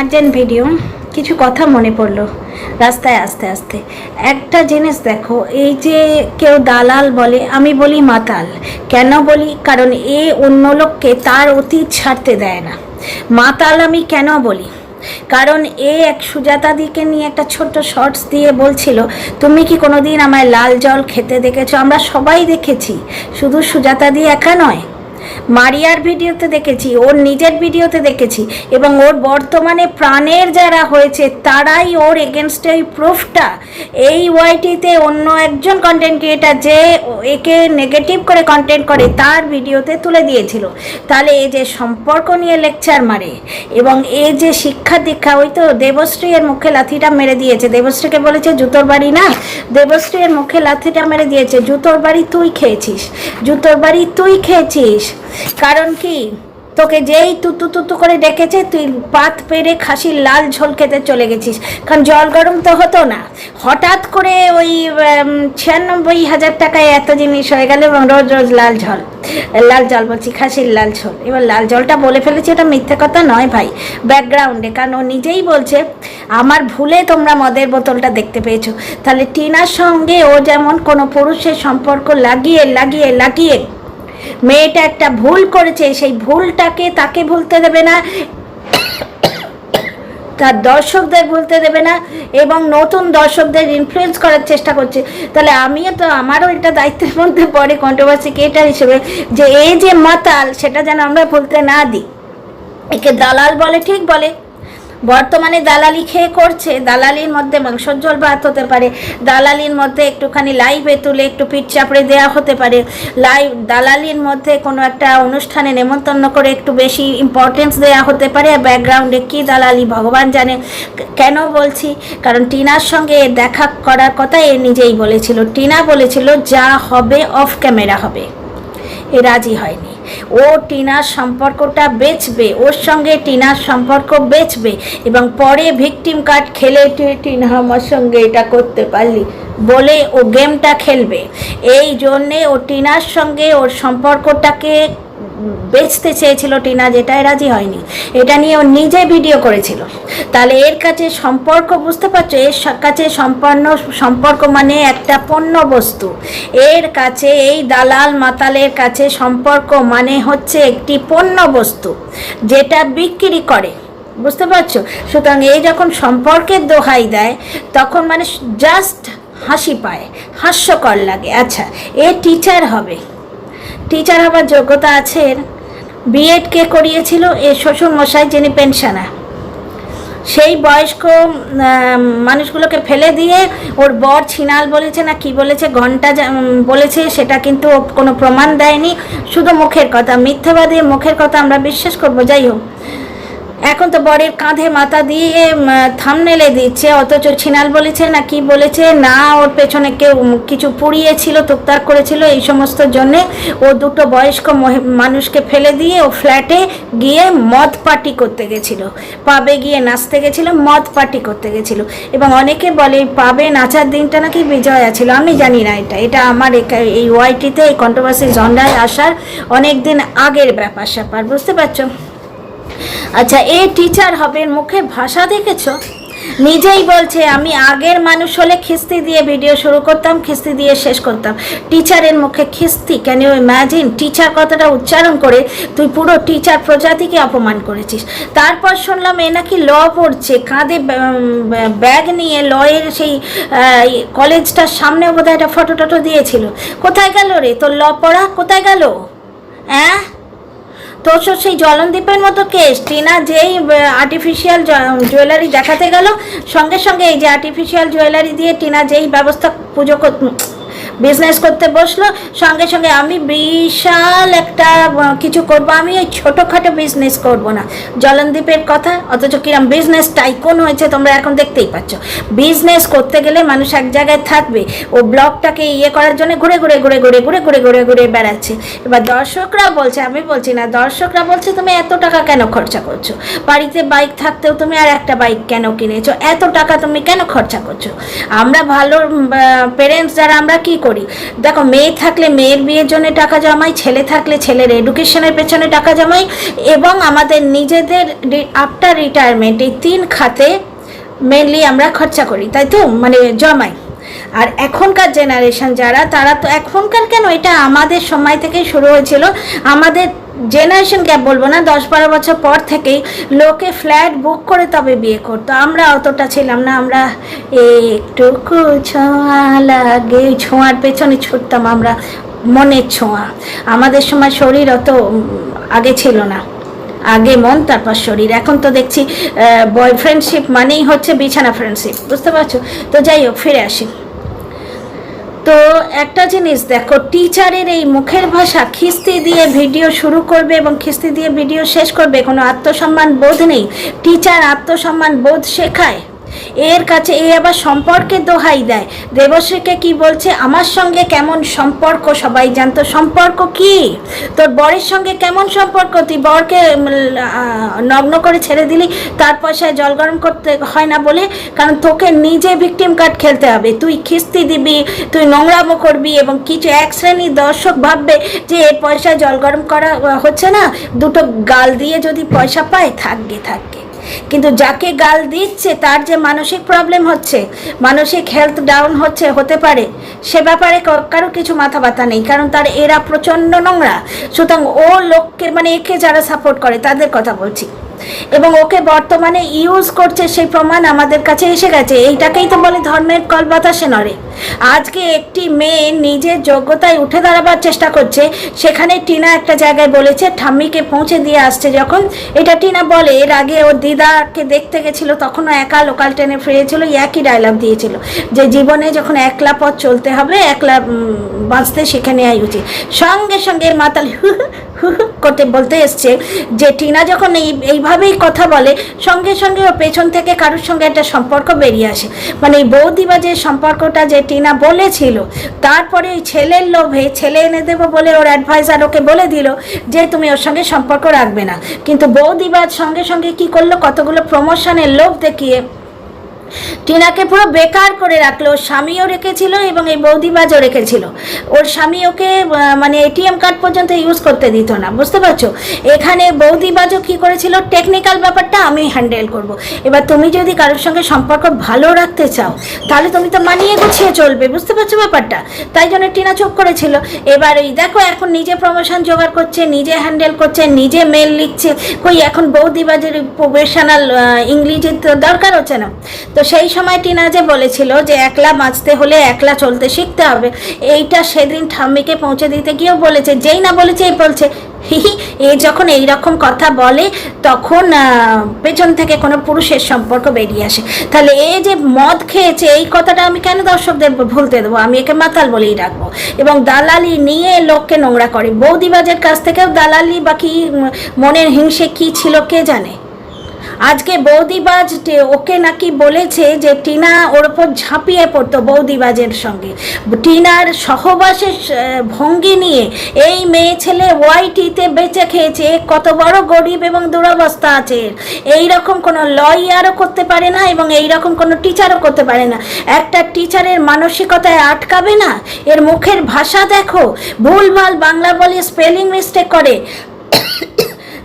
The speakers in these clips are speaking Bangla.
আর্জেন্ট ভিডিও, কিছু কথা মনে পড়ল। রাস্তায় আস্তে আস্তে। একটা জিনিস দেখো, এই যে কেউ দালাল বলে, আমি বলি মাতাল। কেন বলি? কারণ এ অন্য লোককে তার অতীত ছাড়তে দেয় না। মাতাল আমি কেন বলি? কারণ এ এক সুজাতাদিকে নিয়ে একটা ছোট্ট শর্টস দিয়ে বলছিল, তুমি কি কোনোদিন আমায় লাল জল খেতে দেখেছ? আমরা সবাই দেখেছি। শুধু সুজাতাদি একা নয় মারিয়ার ভিডিওতে দেখেছি, ওর নিজের ভিডিওতে দেখেছি এবং ওর বর্তমানে প্রাণের যারা হয়েছে, তারাই ওর এগেনস্টে ওই প্রুফটা এই ওয়াইটিতে অন্য একজন কন্টেন্ট ক্রিয়েটার যে একে নেগেটিভ করে কন্টেন্ট করে, তার ভিডিওতে তুলে দিয়েছিল। তাহলে এই যে সম্পর্ক নিয়ে লেকচার মারে এবং এই যে শিক্ষা দীক্ষা, ওই তো দেবশ্রী এর মুখে লাথিটা মেরে দিয়েছে। দেবশ্রীকে বলেছে, জুতোর বাড়ি না। দেবশ্রী এর মুখে লাথিটা মেরে দিয়েছে, জুতোর বাড়ি তুই খেয়েছিস। জুতোর বাড়ি তুই খেয়েছিস? কারণ কি? তোকে যেই তুতু তুতু করে ডেকেছে, তুই পাত পেরে খাসির লাল ঝোল খেতে চলে গেছিস। কারণ জল গরম তো হতো না। হঠাৎ করে ওই ছিয়ানব্বই হাজার টাকায় এত জিনিস হয়ে গেল এবং রোজ রোজ লাল ঝোল। লাল জল বলছি, খাসির লাল ঝোল। এবার লাল জলটা বলে ফেলেছি, এটা মিথ্যে কথা নয় ভাই। ব্যাকগ্রাউন্ডে কারণ ও নিজেই বলছে, আমার ভুলে তোমরা মদের বোতলটা দেখতে পেয়েছ। তাহলে টিনার সঙ্গে ও যেমন কোনো পুরুষের সম্পর্ক লাগিয়ে লাগিয়ে লাগিয়ে মেয়েটা একটা ভুল করেছে, সেই ভুলটাকে তাকে ভুলতে দেবে না। তার দর্শকদের ভুলতে দেবে না এবং নতুন দর্শকদের ইনফ্লুয়েন্স করার চেষ্টা করছে। তাহলে আমিও তো আমারও এটা দায়িত্বের মধ্যে পড়ে কন্ট্রোভার্সি ক্রিয়েটার হিসেবে, যে এই যে মাতাল, সেটা যেন আমরা ভুলতে না দিই। একে দালাল বলে, ঠিক বলে। বর্তমানে দালালি খেয়ে করছে, দালালির মধ্যে মাংসর জল ভাত হতে পারে, দালালির মধ্যে একটুখানি লাইভে তুলে একটু পিঠ চাপড়ে দেওয়া হতে পারে লাইভ দালালির মধ্যে কোনো একটা অনুষ্ঠানে নেমন্তন্ন করে একটু বেশি ইম্পর্টেন্স দেওয়া হতে পারে ব্যাকগ্রাউন্ডে কী দালালি ভগবান জানে কেন বলছি? কারণ টিনার সঙ্গে দেখা করার কথা এ নিজেই বলেছিল। টিনা বলেছিল, যা হবে অফ ক্যামেরা হবে। এ রাজি হয়নি। ও টিনার সম্পর্কটা বেচবে, ওর সঙ্গে টিনার সম্পর্ক বেচবে এবং পরে ভিকটিম কার্ড খেলে তুই টিনা আমার সঙ্গে এটা করতে পারলি বলে ও গেমটা খেলবে। এই জন্যে ও টিনার সঙ্গে ওর সম্পর্কটাকে বেচতে চেয়েছিল টিনা যেটাই রাজি হয়নি। এটা নিয়ে ও নিজে ভিডিও করেছিল। তাহলে এর কাছে সম্পর্ক, বুঝতে পারছ? এর কাছে সম্পন্ন, সম্পর্ক মানে একটা পণ্য বস্তু। এর কাছে, এই দালাল মাতালের কাছে সম্পর্ক মানে হচ্ছে একটি পণ্য বস্তু, যেটা বিক্রি করে। বুঝতে পারছ? সুতরাং এই যখন সম্পর্কের দোহাই দেয়, তখন মানে জাস্ট হাসি পায়, হাস্যকর লাগে। আচ্ছা এ টিচার হবে। টিচার হবার যোগ্যতা আছে। বিএড কে করিয়েছিল এ শ্বশুর মশাই যিনি পেনশনার। সেই বয়স্ক মানুষগুলোকে ফেলে দিয়ে ওর বর ছিনাল বলেছে না কি বলেছে, ঘণ্টা বলেছে, সেটা কিন্তু কোনো প্রমাণ দেয়নি। শুধু মুখের কথা, মিথ্যাবাদী মুখের কথা আমরা বিশ্বাস করব। যাই হোক এখন তো বরের কাঁধে মাথা দিয়ে থামনেলে দিচ্ছে, অথচ ছিনাল বলেছে না কি বলেছে, না, ওর পেছনে কেউ কিছু পুড়িয়েছিল তোকতার করেছিল, এই সমস্ত জন্যে ও দুটো বয়স্ক মানুষকে ফেলে দিয়ে ও ফ্ল্যাটে গিয়ে মদ পার্টি করতে গেছিল। পাবে গিয়ে নাচতে গেছিল, মদ পার্টি করতে গেছিল। এবং অনেকে বলে পাবে নাচার দিনটা নাকি বিজয়া ছিল, আমি জানি না এটা। এটা আমার এই ওয়াইটিতে এই কন্ট্রোভার্সি জন্ডায় আসার অনেক দিন আগের ব্যাপার স্যাপার বুঝতে পারছ? আচ্ছা এ টিচার হবে মুখে ভাষা দেখেছ? নিজেই বলছে, আমি আগের মানুষ হলে খিস্তি দিয়ে ভিডিও শুরু করতাম, খিস্তি দিয়ে শেষ করতাম। টিচারের মুখে খিস্তি ক্যান ইউ ইম্যাজিন টিচার কথাটা উচ্চারণ করে তুই পুরো টিচার প্রজাতিকে অপমান করেছিস। তারপর শুনলাম, এ নাকি ল পড়ছে, কাঁধে ব্যাগ নিয়ে লয়ের সেই কলেজটার সামনে বোধহয় একটা ফটো টটো দিয়েছিল। কোথায় গেল রে? তোর ল পড়া কোথায় গেল? হ্যাঁ তোর সেই জলনদীপের মতো কেস টিনা যেই আর্টিফিশিয়াল জুয়েলারি দেখাতে গেল, সঙ্গে সঙ্গে এই যে আর্টিফিশিয়াল জুয়েলারি দিয়ে টিনা যেই ব্যবস্থা পুজো বিজনেস করতে বসল। সঙ্গে সঙ্গে আমি বিশাল একটা কিছু করব। আমি ওই ছোটোখাটো বিজনেস করব না। জলনদীপের কথা, অথচ কিরম বিজনেস টাইকন হয়েছে তোমরা এখন দেখতেই পাচ্ছ। বিজনেস করতে গেলে মানুষ এক জায়গায় থাকবে। ও ব্লগটাকে ইয়ে করার জন্য ঘুরে ঘুরে ঘুরে ঘুরে ঘুরে ঘুরে ঘুরে ঘুরে বেড়াচ্ছে। এবার দর্শকরা বলছে, আমি বলছি না, দর্শকরা বলছে, তুমি এত টাকা কেন খরচা করছ? বাড়িতে বাইক থাকতেও তুমি আর একটা বাইক কেন কিনেছো? এত টাকা তুমি কেন খরচা করছ? আমরা ভালো পেরেন্টস যারা, আমরা কী কি করি। দেখো, মেয়ে থাকলে মেয়ের বিয়ের জন্য টাকা জমাই, ছেলে থাকলে ছেলের এডুকেশনের পেছনে টাকা জমাই এবং আমাদের নিজেদের আফটার রিটায়ারমেন্ট এই তিন খাতে মেনলি আমরা খরচা করি, তাই তো? মানে জমাই। আর এখনকার জেনারেশন যারা, তারা তো এখনকার কেন? এটা আমাদের সময় থেকে শুরু হয়েছিল। আমাদের জেনারেশন গ্যাপ বলব না, দশ বারো বছর পর থেকেই লোকে ফ্ল্যাট বুক করে তবে বিয়ে করতো। আমরা অতটা ছিলাম না, আমরা একটুকু ছোঁয়া লাগে, ছোঁয়ার পেছনে ছুটতাম আমরা, মনের ছোঁয়া। আমাদের সময় শরীর অত আগে ছিল না। আগে মন, তারপর শরীর। এখন তো দেখছি বয়ফ্রেন্ডশিপ মানেই হচ্ছে বিছানা ফ্রেন্ডশিপ বুঝতে পারছ? তো যাই হোক, ফিরে আসি। তো একটা জিনিস দেখো টিচারের এই মুখের ভাষা খিস্তি দিয়ে ভিডিও শুরু করবে এবং খিস্তি দিয়ে ভিডিও শেষ করবে, কোনো আত্মসম্মান বোধ নেই। টিচার আত্মসম্মান বোধ শেখায়। এর কাছে এ আবার সম্পর্কে দোহাই দেয়। দেবশ্রীকে কি বলছে? আমার সঙ্গে কেমন সম্পর্ক? সবাই জানতো। সম্পর্ক কি? তোর বরের সঙ্গে কেমন সম্পর্ক? তুই বরকে নগ্ন করে ছেড়ে দিলি, তার পয়সায় জল গরম করতে হয় না বলে, কারণ তোকে নিজে ভিকটিম কার্ড খেলতে হবে। তুই খিস্তি দিবি, তুই নোংরামো করবি এবং কিছু এক শ্রেণির দর্শক ভাববে যে এর পয়সায় জল গরম করা হচ্ছে না? দুটো গাল দিয়ে যদি পয়সা পায় থাকবে থাকবে কিন্তু যাকে গাল দিচ্ছে, তার যে মানসিক প্রবলেম হচ্ছে, মানসিক হেলথ ডাউন হচ্ছে, হতে পারে, সে ব্যাপারে কারও কিছু মাথা ব্যথা নেই, কারণ তার এরা প্রচণ্ড নোংরা। সুতরাং ও লোককে মানে একে যারা সাপোর্ট করে, তাদের কথা বলছি। এবং ওকে বর্তমানে ইউজ করছে সেই প্রমাণ আমাদের কাছে এসে গেছে। এইটাকেই তো বলে ধর্মের কল বাতাসে নড়ে। আজকে একটি মেয়ে নিজের যোগ্যতায় উঠে দাঁড়াবার চেষ্টা করছে। সেখানে টিনা একটা জায়গায় বলেছে, ঠাম্মিকে পৌঁছে দিয়ে আসছে। যখন এটা টিনা বলে, এর আগে ওর দিদাকে দেখতে গেছিল, তখনও একা লোকাল ট্রেনে ফিরেছিল, একই ডায়লগ দিয়েছিল যে জীবনে যখন একলা পথ চলতে হবে, একলা বাঁচতে শিখে নেওয়াই উচিত। সঙ্গে সঙ্গে মাতাল করতে বলতে এসছে যে টিনা যখন এই, এইভাবেই কথা বলে, সঙ্গে সঙ্গে ওর পেছন থেকে কারোর সঙ্গে একটা সম্পর্ক বেরিয়ে আসে। মানে এই বৌদিবাজের সম্পর্কটা যে টিনা বলেছিল, তারপরে ওই ছেলের লোভে ছেলে এনে দেবো বলে ওর অ্যাডভাইজার ওকে বলে দিল যে তুমি ওর সঙ্গে সম্পর্ক রাখবে না। কিন্তু বৌদিবাজ সঙ্গে সঙ্গে কি করল? কতগুলো প্রমোশনের লোভ দেখিয়ে টিনাকে পুরো বেকার করে রাখল। ওর স্বামীও রেখেছিল এবং এই বৌদিবাজও রেখেছিল। ওর স্বামী ওকে মানে এটিএম কার্ড পর্যন্ত ইউজ করতে দিত না। বুঝতে পারছ? এখানে বৌদিবাজও কি করেছিল? টেকনিক্যাল ব্যাপারটা আমি হ্যান্ডেল করব। এবার তুমি যদি কারোর সঙ্গে সম্পর্ক ভালো রাখতে চাও, তাহলে তুমি তো মানিয়ে গুছিয়ে চলবে। বুঝতে পারছ ব্যাপারটা? তাই জন্য টিনা চুপ করেছিল। এবার এই দেখো, এখন নিজে প্রমোশন জোগাড় করছে, নিজে হ্যান্ডেল করছে, নিজে মেল লিখছে। কই, এখন বৌদিবাজের প্রফেশনাল ইংরেজির দরকার হচ্ছে না। তো সেই সময় টিনা যে বলেছিল যে একলা বাঁচতে হলে একলা চলতে শিখতে হবে এইটা সেদিন ঠাম্মিকে পৌঁছে দিতে গিয়েও বলেছে যেই না বলেছে এই বলছে। হি হি, এ যখন এই রকম কথা বলে তখন পেছন থেকে কোনো পুরুষের সম্পর্ক বেরিয়ে আসে। তাহলে এ যে মদ খেয়েছে এই কথাটা আমি কেন দর্শকদের ভুলতে দেবো? আমি একে মাতাল বলেই রাখব। এবং দালালি নিয়ে লোককে নোংরা করে। বৌদিবাজের কাছ থেকেও দালালি বা কি মনের হিংসে কি ছিল কে জানে? আজকে বৌদিবাজ ওকে নাকি বলেছে যে টিনা ওর ওপর ঝাঁপিয়ে পড়তো বৌদিবাজের সঙ্গে। টিনার সহবাসের ভঙ্গি নিয়ে এই মেয়ে ছেলে ওয়াইটিতে বেঁচে খেয়েছে, কত বড় গরিব এবং দুরবস্থা আছে। এই রকম কোনো লয়ারও করতে পারে না এবং এই রকম কোনো টিচারও করতে পারে না। একটা টিচারের মানসিকতায় আটকাবে না? এর মুখের ভাষা দেখো। ভুলভাল বাংলা বলে স্পেলিং মিস্টেক করে।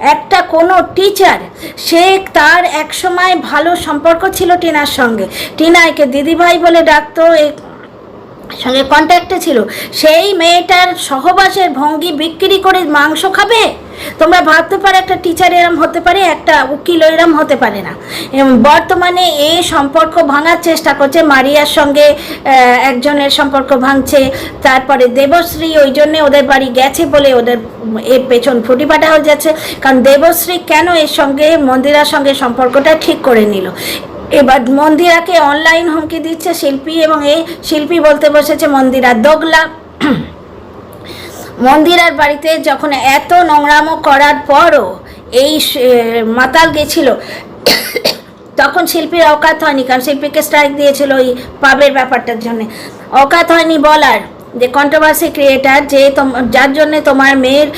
একটা কোনো টিচার সে তার একসময় ভালো সম্পর্ক ছিল টিনার সঙ্গে। টিনা একে দিদিভাই বলে ডাকতো সঙ্গে কন্ট্যাক্টে ছিল। সেই মেয়েটার সহবাসের ভঙ্গি বিক্রি করে মাংস খাবে? তোমরা ভাবতে পারো একটা টিচার এরম হতে পারে, একটা উকিল এরম হতে পারে না। বর্তমানে এই সম্পর্ক ভাঙার চেষ্টা করছে। মারিয়ার সঙ্গে একজনের সম্পর্ক ভাঙছে। তারপরে দেবশ্রী ওই জন্যে ওদের বাড়ি গেছে বলে ওদের এর পেছন ফুটি পাটা হয়ে যাচ্ছে। কারণ দেবশ্রী কেন এর সঙ্গে মন্দিরার সঙ্গে সম্পর্কটা ঠিক করে নিল? এবার মন্দিরাকে অনলাইন হুমকি দিচ্ছে শিল্পী এবং এই শিল্পী বলতে বসেছে মন্দিরা দোগলা। মন্দিরার বাড়িতে যখন এত নোংরামো করার পরও এই মাতাল গেছিল, তখন শিল্পীর অকাত হয়নি, কারণ শিল্পীকে স্ট্রাইক দিয়েছিল ওই পাবের ব্যাপারটার জন্য। অকাত হয়নি বলার। যে কন্ট্রোভার্সি ক্রিয়েটার যে যার জন্যে তোমার মেয়ের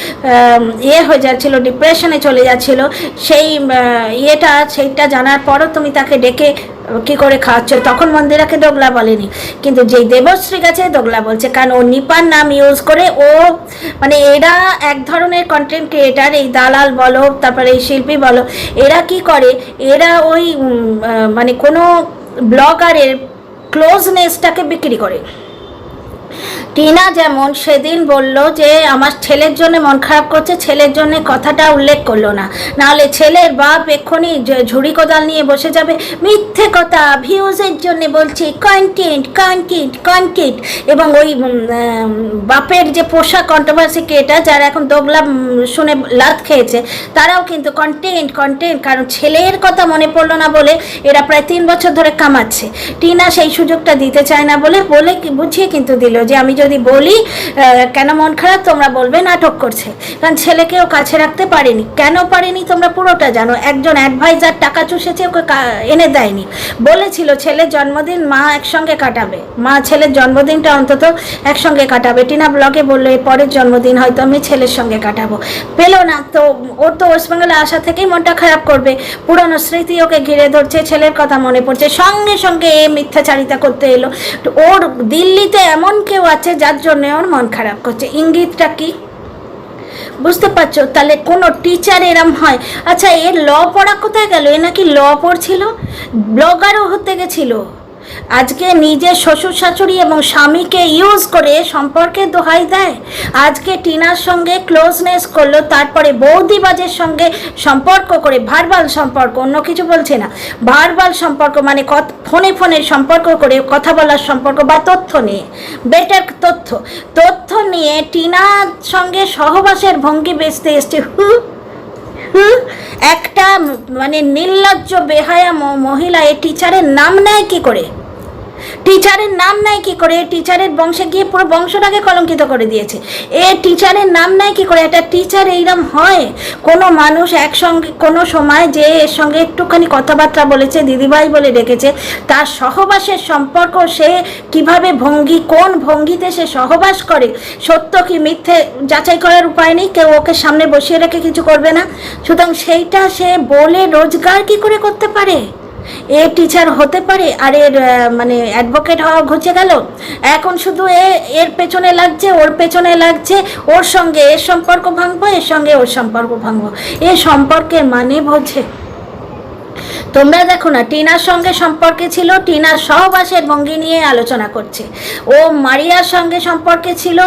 ইয়ে হয়ে যাচ্ছিল ডিপ্রেশনে চলে যাচ্ছিল, সেই ইয়েটা, সেইটা জানার পরও তুমি তাকে ডেকে, কি করে খাওয়াচ্ছে? তখন মন্দিরাকে দোগলা বলেনি। কিন্তু যেই দেবশ্রী গেছে, দোগলা বলছে, কারণ ও নিপার নাম ইউজ করে, ও মানে এরা এক ধরনের কন্টেন্ট ক্রিয়েটার এই দালাল বলো, তারপরে এই শিল্পী বলো, এরা কি করে? এরা ওই মানে কোনো ব্লগারের ক্লোজনেসটাকে বিক্রি করে। টিনা যেমন সেদিন বলল যে, আমার ছেলের জন্য মন খারাপ করছে, ছেলের জন্য কথাটা উল্লেখ করল না। নাহলে ছেলের বাপ এক্ষুনি ঝুড়ি কোদাল নিয়ে বসে যাবে। মিথ্যে কথা ভিউজের জন্য বলছি কন্টেন্ট কন্টেন্ট কন্টেন্ট এবং ওই বাপের যে পোশাক কন্ট্রোভার্সি ক্রিয়েটার যারা এখন দোগলা শুনে লাত খেয়েছে, তারাও কিন্তু কন্টেন্ট কন্টেন্ট কারণ ছেলের কথা মনে পড়ল না বলে এরা প্রায় তিন বছর ধরে কামাচ্ছে। টিনা সেই সুযোগটা দিতে চায় না বলে বলে বুঝিয়ে কিন্তু দিল যে, আমি যদি বলি কেন মন খারাপ? তোমরা বলবে, নাটক করছে। কারণ ছেলেকেও কাছে রাখতে পারেনি। কেন পারেনি তোমরা পুরোটা জানো। একজন অ্যাডভাইজার টাকা চুষেছে, ওকে এনে দেয়নি। বলেছিল, ছেলের জন্মদিন মা একসঙ্গে কাটাবে। মা ছেলের জন্মদিনটা অন্তত একসঙ্গে কাটাবে। টিনা ব্লগে বলল, এর পরের জন্মদিন হয়তো আমি ছেলের সঙ্গে কাটাবো। পেল না। তো ওর তো ওয়েস্ট বেঙ্গলে আসা থেকেই মনটা খারাপ করবে। পুরনো স্মৃতি ওকে ঘিরে ধরছে, ছেলের কথা মনে পড়ছে। সঙ্গে সঙ্গে এ মিথ্যাচারিতা করতে এলো। ওর দিল্লিতে এমন কেউ আছে যার জন্যে ওর মন খারাপ করছে। ইঙ্গিতটা কি? বুঝতে পারছ? তাহলে কোনো টিচার এরম হয়? আচ্ছা এর ল পড়া কোথায় গেল? এ নাকি ল পড়ছিল? ব্লগারও হতে গেছিল। আজকে নিজের শ্বশুর শাশুড়ি এবং স্বামীকে ইউজ করে সম্পর্কে দোহাই দেয়। আজকে টিনার সঙ্গে ক্লোজনেস করল, তারপরে বৌদিবাজের সঙ্গে সম্পর্ক করে ভারবাল সম্পর্ক, অন্য কিছু বলছে না। ভারবাল সম্পর্ক মানে ফোনে ফোনে সম্পর্ক করে কথা বলার সম্পর্ক বা তথ্য নিয়ে। বেটার তথ্য। তথ্য নিয়ে টিনার সঙ্গে সহবাসের ভঙ্গি বেচতে এসছে, হু একটা মানে নির্লজ্জ, বেহায়া মহিলা এই টিচারের নাম নেয় কি করে? টিচারের নাম নেয় কি করে? টিচারের বংশে গিয়ে পুরো বংশটাকে কলঙ্কিত করে দিয়েছে। এ টিচারের নাম নেয় কি করে? একটা টিচার এইরকম হয়? কোনো মানুষ একসঙ্গে, কোনো সময় যে এর সঙ্গে একটুখানি কথাবার্তা বলেছে, দিদিভাই বলে ডেকেছে, তার সহবাসের সম্পর্ক সে কীভাবে ভঙ্গি, কোন ভঙ্গিতে সে সহবাস করে? সত্য কি মিথ্যে যাচাই করার উপায় নেই? কেউ ওকে সামনে বসিয়ে রেখে কিছু করবে না? সুতরাং সেইটা সে বলে রোজগার কি করে করতে পারে? এ টিচার হতে পারে আর এর মানে অ্যাডভোকেট হওয়া ঘুচে গেল? এখন শুধু এ, এর পেছনে লাগছে, ওর পেছনে লাগছে, ওর সঙ্গে এর সম্পর্ক ভাঙবো, এর সঙ্গে ওর সম্পর্ক ভাঙবো। এ সম্পর্কের মানে বোঝে। তোমরা দেখো না, টিনার সঙ্গে সম্পর্কে ছিল, টিনার সহবাসের ভঙ্গি নিয়ে আলোচনা করছে। ও মারিয়ার সঙ্গে সম্পর্কে ছিল,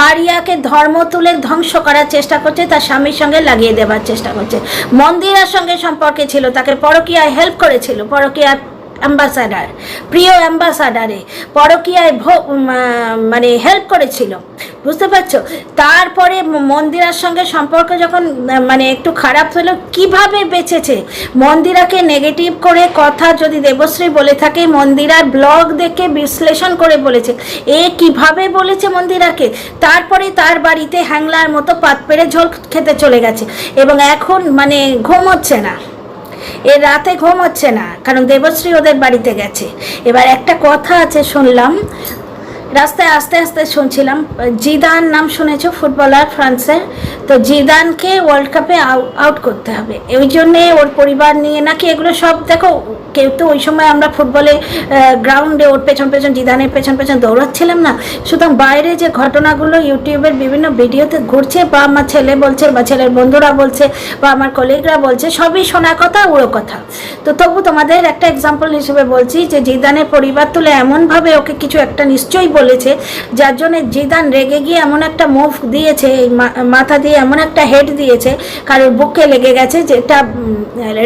মারিয়াকে ধর্ম তুলে ধ্বংস করার চেষ্টা করছে, তার স্বামীর সঙ্গে লাগিয়ে দেবার চেষ্টা করছে। মন্দিরার সঙ্গে সম্পর্কে ছিল, তাকে পরকীয়ায় হেল্প করেছিল, পরকীয়ার অ্যাম্বাসাডার প্রিয় অ্যাম্বাসাডারে পরকীয়ায় মানে হেল্প করেছিল। বুঝতে পারছ? তারপরে মন্দিরার সঙ্গে সম্পর্ক যখন মানে একটু খারাপ হলো, কীভাবে বেঁচেছে? মন্দিরাকে নেগেটিভ করে কথা যদি দেবশ্রী বলে থাকে, মন্দিরার ব্লগ দেখে বিশ্লেষণ করে বলেছে। এ কীভাবে বলেছে মন্দিরাকে? তারপরে তার বাড়িতে হ্যাংলার মতো পাত পেড়ে ঝোল খেতে চলে গেছে এবং এখন মানে ঘুম হচ্ছে না। এ রাতে ঘুম হচ্ছে না, কারণ দেবশ্রী ওদের বাড়িতে গেছে। এবার একটা কথা আছে শুনলাম রাস্তায় আস্তে আস্তে শুনছিলাম, জিদান নাম শুনেছো ফুটবলার ফ্রান্সের তো জিদানকে ওয়ার্ল্ড কাপে আউট করতে হবে। ওই জন্যে ওর পরিবার নিয়ে নাকি এগুলো সব দেখো, কেউ তো ওই সময় আমরা ফুটবলে গ্রাউন্ডে ওর পেছন পেছন, জিদানের পেছন পেছন দৌড়াচ্ছিলাম না। সুতরাং বাইরে যে ঘটনাগুলো ইউটিউবের বিভিন্ন ভিডিওতে ঘুরছে, বা আমার ছেলে বলছে, বা ছেলের বন্ধুরা বলছে, বা আমার কলিগরা বলছে, সবই শোনা কথা, উড়ো কথা। তো তবু তোমাদের একটা এক্সাম্পল হিসেবে বলছি যে, জিদানের পরিবার তুলে এমনভাবে ওকে কিছু একটা নিশ্চয়ই বলেছে, যার জন্য জিদান রেগে গিয়ে এমন একটা মুভ দিয়েছে, এই মাথা দিয়ে এমন একটা হেড দিয়েছে, কারোর বুকে লেগে গেছে, যেটা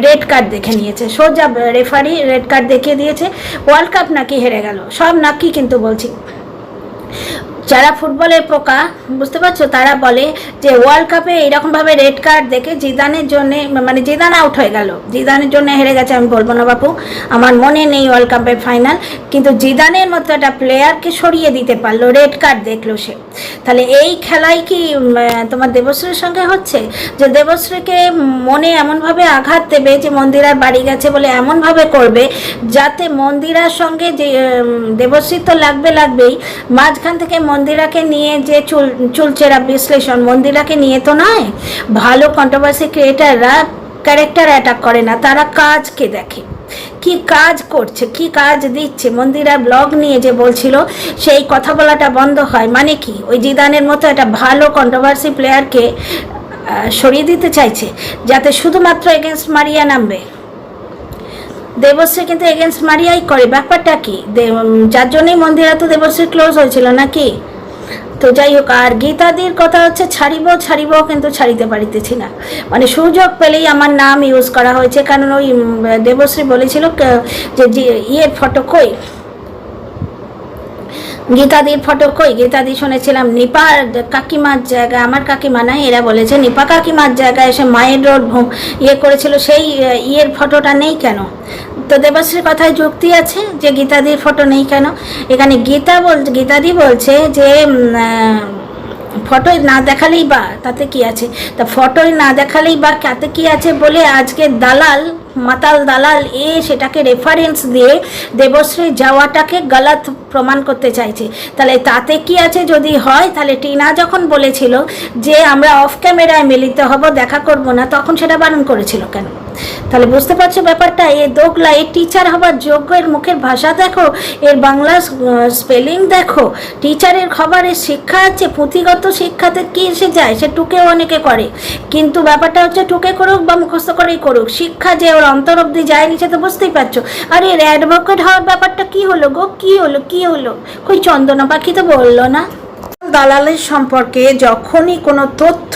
রেড কার্ড দেখে নিয়েছে। সোজা রেফারি রেড কার্ড দেখিয়ে দিয়েছে, ওয়ার্ল্ড কাপ নাকি হেরে গেল, সব নাকি কিন্তু বলছি। যারা ফুটবলের পোকা, বুঝতে পারছ? তারা বলে যে ওয়ার্ল্ড কাপে এইরকমভাবে রেড কার্ড দেখে জিদানের জন্য মানে জিদান আউট হয়ে গেল। জিদানের জন্য হেরে গেছে, আমি বলব না বাপু। আমার মনে নেই ওয়ার্ল্ড কাপের ফাইনাল কিন্তু জিদানের মতো একটা প্লেয়ারকে সরিয়ে দিতে পারল রেড কার্ড দেখল সে। তাহলে এই খেলাই কি তোমার দেবশ্রীর সঙ্গে হচ্ছে? যে দেবশ্রীকে মনে এমনভাবে আঘাত দেবে যে মন্দিরার বাড়ি গেছে বলে এমনভাবে করবে, যাতে মন্দিরার সঙ্গে যে দেবশ্রী তো লাগবে লাগবেই, মাঝখান থেকে মন্দিরাকে নিয়ে যে চুল চুলচেরা বিশ্লেষণ, মন্দিরাকে নিয়ে তো নয়। ভালো কন্ট্রোভার্সি ক্রিয়েটাররা ক্যারেক্টার অ্যাটাক করে না, তারা কাজকে দেখে। কি কাজ করছে, কি কাজ দিচ্ছে? মন্দিরা ব্লগ নিয়ে যে বলছিল, সেই কথা বলাটা বন্ধ হয়। মানে কি? ওই জিদানের মতো একটা ভালো কন্ট্রোভার্সি প্লেয়ারকে সরিয়ে দিতে চাইছে, যাতে শুধুমাত্র এগেনস্ট মারিয়া নামবে। দেবশ্রী কিন্তু এগেনস্ট মারিয়াই করে। ব্যাপারটা কি? যার জন্যই মন্দিরা তো দেবশ্রী ক্লোজ হয়েছিল নাকি? তো যাই হোক, আর গীতাদির কথা হচ্ছে ছাড়িব ছাড়িব, কিন্তু ছাড়িতে পারিতেছি না। মানে সুযোগ পেলেই আমার নাম ইউজ করা হয়েছে, কারণ ওই দেবশ্রী বলেছিল যে ইয়ের ফটো কই? গীতাদির ফটো কই? গীতাদি শুনেছিলাম নিপার কাকিমার জায়গায়, আমার কাকিমা নাই, এরা বলেছে, নিপা কাকিমার জায়গায় এসে মায়ের রোড ইয়ে করেছিল, সেই, ইয়ের ফটোটা নেই কেন? দেবশ্রীর কথায় যুক্তি আছে যে গীতাদির ফটো নেই কেন? এখানে গীতা বল, গীতাদি বলছে যে ফটোয় না দেখালেই বা তাতে কি আছে? তা ফটোয় না দেখালেই বা তাতে কি আছে বলে আজকে দালাল, মাতাল দালাল এ সেটাকে রেফারেন্স দিয়ে দেবশ্রী যাওয়াটাকে গলত প্রমাণ করতে চাইছে। তাহলে তাতে কি আছে যদি হয়, তাহলে টিনা যখন বলেছিল যে আমরা অফ ক্যামেরায় মিলিত হব, দেখা করব না, তখন সেটা বারণ করেছিল কেন? তাহলে বুঝতে পারছ ব্যাপারটা? এ দোগলা এর টিচার হবার যোগ্য এর মুখের ভাষা দেখো, এর বাংলা স্পেলিং দেখো টিচারের খবরের শিক্ষা আছে, পুঁথিগত শিক্ষাতে কি এসে যায় সে টুকেও অনেকে করে। কিন্তু ব্যাপারটা হচ্ছে টুকে করুক বা মুখস্থ করেই করুক, শিক্ষা যে ওর অন্তর অব্দি যায়নি সে তো বুঝতেই পারছ। আর এর অ্যাডভোকেট হওয়ার ব্যাপারটা কি হলো গো? কি হলো কি হলো? কই চন্দনা পাখি তো বলল না। দালালের সম্পর্কে যখনই কোনো তথ্য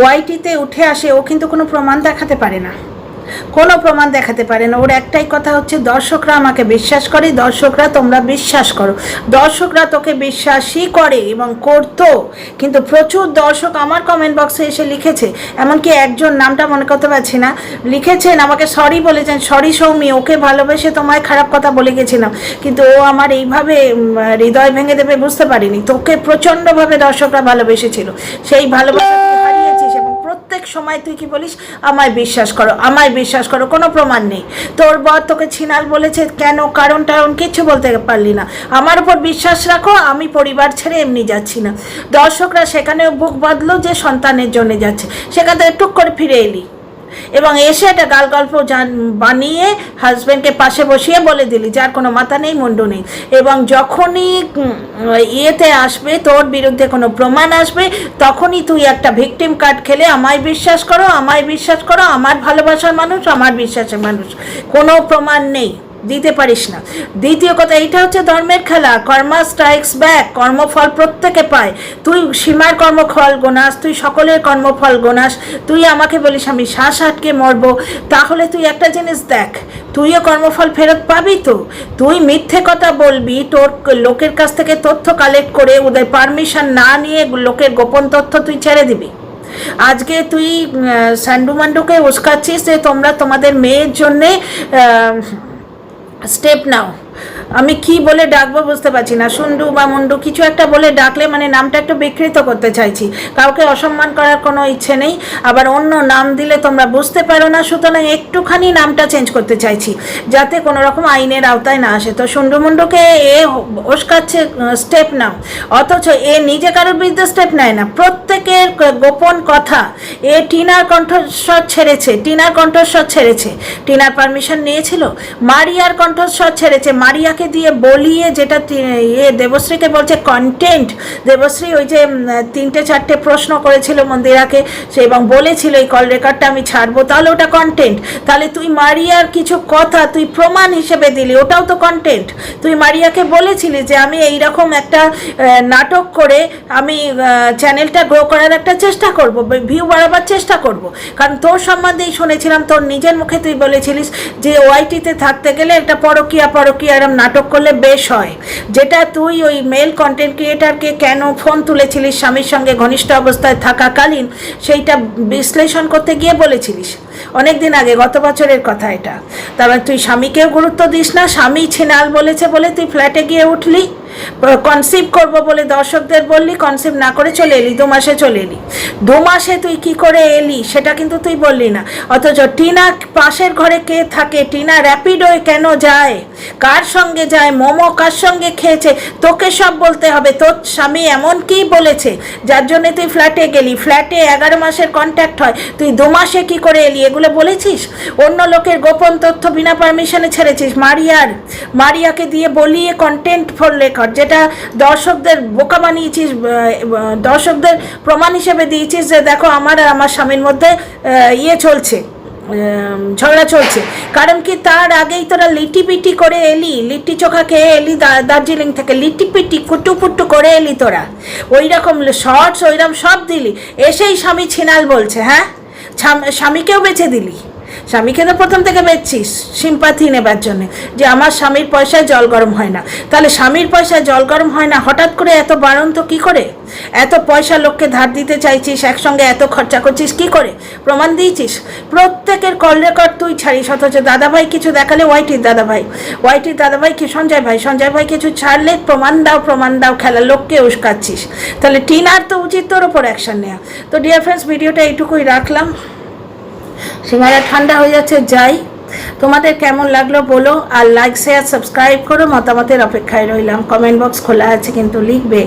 ওয়াইটিতে উঠে আসে, ও কিন্তু কোনো প্রমাণ দেখাতে পারে না। কোনো প্রমাণ দেখাতে পারে না। ওর একটাই কথা হচ্ছে, দর্শকরা আমাকে বিশ্বাস করে, দর্শকরা তোমরা বিশ্বাস করো। দর্শকরা তোকে বিশ্বাসই করে এবং করতো। কিন্তু প্রচুর দর্শক আমার কমেন্ট বক্সে এসে লিখেছে, এমনকি একজন নামটা মনে করতে পারছি না, লিখেছেন, আমাকে সরি বলেছেন সরি সৌমি, ওকে ভালোবেসে তোমায় খারাপ কথা বলে গেছিলাম, কিন্তু ও আমার এইভাবে হৃদয় ভেঙে দেবে বুঝতে পারিনি। তোকে প্রচণ্ডভাবে দর্শকরা ভালোবেসেছিল। সেই ভালোবাসা প্রত্যেক সময় তুই কি বলিস, আমায় বিশ্বাস করো, আমায় বিশ্বাস করো, কোনো প্রমাণ নেই। তোর বর তোকে ছিনাল বলেছে, কেন, কারণ টারণ কিচ্ছু বলতে পারলি না। আমার উপর বিশ্বাস রাখো, আমি পরিবার ছেড়ে এমনি যাচ্ছি না। দর্শকরা সেখানেও বুক বাঁধলো যে সন্তানের জন্যে যাচ্ছে। সেখানে টুক করে ফিরে এলি। এবং এসে একটা গাল গল্প বানিয়ে হাজব্যান্ডকে পাশে বসিয়ে বলে দিলি, যার কোনো মাথা নেই, মুন্ড নেই। এবং যখনই ইয়েতে আসবে, তোর বিরুদ্ধে কোনো প্রমাণ আসবে, তখনই তুই একটা ভিকটিম কার্ড খেলে আমায় বিশ্বাস করো, আমায় বিশ্বাস করো, আমার ভালোবাসার মানুষ, আমার বিশ্বাসের মানুষ। কোনো প্রমাণ নেই। দিতে পারিস না। দ্বিতীয় কথা, এইটা হচ্ছে ধর্মের খেলা। কর্মা স্ট্রাইকস ব্যাক কর্মফল প্রত্যেকে পায়। তুই সীমার কর্মফল গোনাস, তুই সকলের কর্মফল গোনাস, তুই আমাকে বলিস আমি শ্বাস আটকে মরবো। তাহলে তুই একটা জিনিস দেখ, তুইও কর্মফল ফেরত পাবি তো? তুই মিথ্যে কথা বলবি, তোর লোকের কাছ থেকে তথ্য কালেক্ট করে ওদের পারমিশন না নিয়ে লোকের গোপন তথ্য তুই ছেড়ে দিবি। আজকে তুই স্যান্ডু মান্ডুকে উস্কাচ্ছিস যে তোমরা তোমাদের মেয়ের জন্যে স্টেপ নাও আমি কি বলে ডাকবো বুঝতে পারছি না। সুন্ডু বা মুন্ডু কিছু একটা বলে ডাকলে মানে নামটা একটু বিকৃত করতে চাইছি। কাউকে অসম্মান করার কোনো ইচ্ছে নেই। আবার অন্য নাম দিলে তোমরা বুঝতে পারো না, সুতরাং একটুখানি নামটা চেঞ্জ করতে চাইছি, যাতে কোনো রকম আইনের আওতায় না আসে। তো সুন্ডু মুন্ডুকে এ ওস্কাচ্ছে স্টেপ নাও। অথচ এ নিজে কারোর বিরুদ্ধে স্টেপ নেয় না। প্রত্যেকের গোপন কথা। এ টিনার কণ্ঠস্বর ছেড়েছে, টিনার কণ্ঠস্বর ছেড়েছে। টিনার পারমিশন নিয়েছিল? মারিয়ার কণ্ঠস্বর ছেড়েছে মারিয়াকে দিয়ে বলিয়ে যেটা ইয়ে দেবশ্রীকে বলছে কন্টেন্ট দেবশ্রী ওই যে তিনটে চারটে প্রশ্ন করেছিল মন্দিরাকে, সে এবং বলেছিল, এই কল রেকর্ডটা আমি ছাড়বো, তাহলে ওটা কন্টেন্ট তাহলে তুই মারিয়ার কিছু কথা, তুই প্রমাণ হিসেবে দিলি, ওটাও তো কন্টেন্ট তুই মারিয়াকে বলেছিলি যে আমি এই রকম একটা নাটক করে আমি চ্যানেলটা গ্রো করার একটা চেষ্টা করব ভিউ বাড়াবার চেষ্টা করব। কারণ তোর সম্বন্ধেই শুনেছিলাম, তোর নিজের মুখে তুই বলেছিলিস যে ওআইটিতে থাকতে গেলে একটা পরকিয়া পরকিয়া এরম নাটক করলে বেশ হয়। যেটা তুই ওই মেল কন্টেন্ট ক্রিয়েটারকে কেন ফোন তুলেছিলিস, স্বামীর সঙ্গে ঘনিষ্ঠ অবস্থায় থাকাকালীন, সেইটা বিশ্লেষণ করতে গিয়ে বলেছিলিস। অনেক দিন আগে, গত বছরের কথা এটা। তারপর তুই স্বামীকেও গুরুত্ব দিস না, স্বামী ছিনাল বলেছে বলে তুই ফ্ল্যাটে গিয়ে উঠলি। কনসিভ করব বলে দর্শকদের বললি কনসিভ না করে চলে এলি, দু মাসে চলে এলি। দু মাসে তুই কি করে এলি, সেটা কিন্তু তুই বললি না। অথচ টিনা পাশের ঘরে কে থাকে? টিনা র্যাপিডোয় কেন যায়? কার সঙ্গে যায়? মোমো কার সঙ্গে খেয়েছে? তোকে সব বলতে হবে। তোর স্বামী এমন কি বলেছে? যার জন্য তুই ফ্ল্যাটে গেলি। ফ্ল্যাটে এগারো মাসের কন্ট্যাক্ট হয়। তুই দু মাসে কি করে এলি? এগুলো বলেছিস? অন্য লোকের গোপন তথ্য বিনা পারমিশনে ছেড়েছিস। মারিয়ার, মারিয়াকে দিয়ে বলিয়ে কন্টেন্ট ফর রেকর্ড যেটা দর্শকদের বোকা বানিয়েছিস দর্শকদের প্রমাণ হিসেবে দিয়েছিস যে দেখো আমার আর আমার স্বামীর মধ্যে ইয়ে চলছে ঝগড়া চলছে। কারণ কি তার আগেই তোরা লিটি পিটি করে এলি লিট্টি চোখা খেয়ে এলি দার্জিলিং থেকে, লিটি পিটি কুটু পুটু করে এলি তোরা। ওই রকম শর্টস ওইরকম সব দিলি। এসেই স্বামী ছিনাল বলছে হ্যাঁ? স্বামীকেও বেছে দিলি। স্বামীকে তো প্রথম থেকে বেচছিস সিম্পাথি নেবার জন্যে। যে আমার স্বামীর পয়সায় জল গরম হয় না। তাহলে স্বামীর পয়সায় জল গরম হয় না, হঠাৎ করে এত বারণ তো কী করে? এত পয়সা লোককে ধার দিতে চাইছিস, একসঙ্গে এত খরচা করছিস, কি করে? প্রমাণ দিয়েছিস? প্রত্যেকের কল রেকর্ড তুই ছাড়িস, অথচ দাদাভাই কিছু দেখালে ওয়াইটির দাদাভাই। ওয়াইটির দাদাভাই কি সঞ্জয় ভাই? সঞ্জয় ভাই কিছু ছাড়লে প্রমাণ দাও প্রমাণ দাও, খেলা লোককে উস্কাচ্ছিস। তাহলে টিনার তো উচিত তোর ওপর অ্যাকশন নেওয়া তো ডিয়ার ফ্রেন্ডস ভিডিওটা এইটুকুই রাখলাম। সিঙ্গারা ঠান্ডা হয়ে যাচ্ছে, যাই। তোমাদের কেমন লাগল বলো, আর লাইক শেয়ার সাবস্ক্রাইব করো, মতামতের অপেক্ষায় রইলাম। কমেন্ট বক্স খোলা আছে, কিন্তু লিখবে।